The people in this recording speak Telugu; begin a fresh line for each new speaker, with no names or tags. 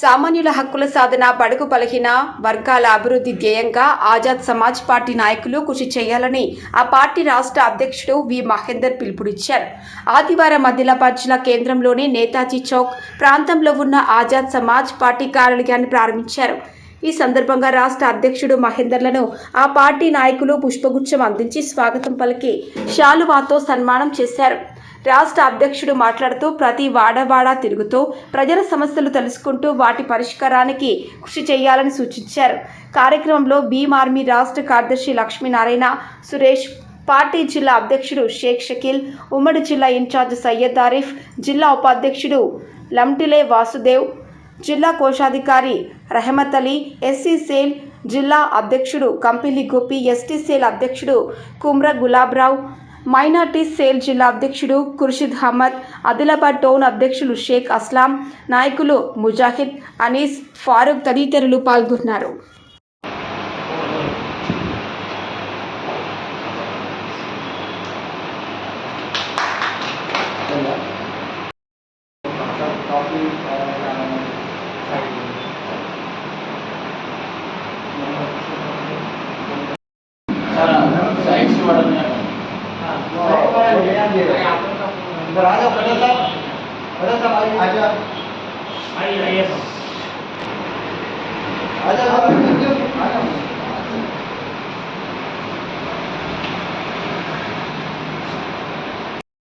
సామాన్యుల హక్కుల సాధన బడుగు బలహీన వర్గాల అభివృద్ధి ధ్యేయంగా ఆజాద్ సమాజ్ పార్టీ నాయకులు కృషి చేయాలని ఆ పార్టీ రాష్ట్ర అధ్యక్షుడు వి. మహేందర్ పిలుపునిచ్చారు. ఆదివారం ఆదిలాబాద్ జిల్లా కేంద్రంలోని నేతాజీ చౌక్ ప్రాంతంలో ఉన్న ఆజాద్ సమాజ్ పార్టీ కార్యాలయాన్ని ప్రారంభించారు. ఈ సందర్భంగా రాష్ట్ర అధ్యక్షుడు మహేందర్లను ఆ పార్టీ నాయకులు పుష్పగుచ్చం అందించి స్వాగతం పలికి శాలువాతో సన్మానం చేశారు. రాష్ట్ర అధ్యక్షుడు మాట్లాడుతూ ప్రతి వాడవాడ తిరుగుతూ ప్రజల సమస్యలు తెలుసుకుంటూ వాటి పరిష్కారానికి కృషి చేయాలని సూచించారు. కార్యక్రమంలో భీమ్ ఆర్మీ రాష్ట్ర కార్యదర్శి లక్ష్మీనారాయణ సురేష్ పార్టీ జిల్లా అధ్యక్షుడు షేక్ షకీల్ ఉమ్మడి జిల్లా ఇన్ఛార్జ్ సయ్యద్ ఆరిఫ్ జిల్లా ఉపాధ్యక్షుడు లంటిలే వాసుదేవ్ జిల్లా కోశాధికారి రహమత్ అలీ ఎస్సీ సేల్ జిల్లా అధ్యక్షుడు కంపిలి గోపి ఎస్టీ సేల్ అధ్యక్షుడు కుమ్ర గులాబ్రావు మైనార్టీ సేల్ జిల్లా అధ్యక్షుడు ఖుర్షిద్ అహ్మద్ ఆదిలాబాద్ టౌన్ అధ్యక్షులు షేక్ అస్లాం నాయకులు ముజాహిద్ అనీస్ ఫారూక్ తదితరులు పాల్గొన్నారు.
राजा प्रसाद प्रसाद आजा
आई आई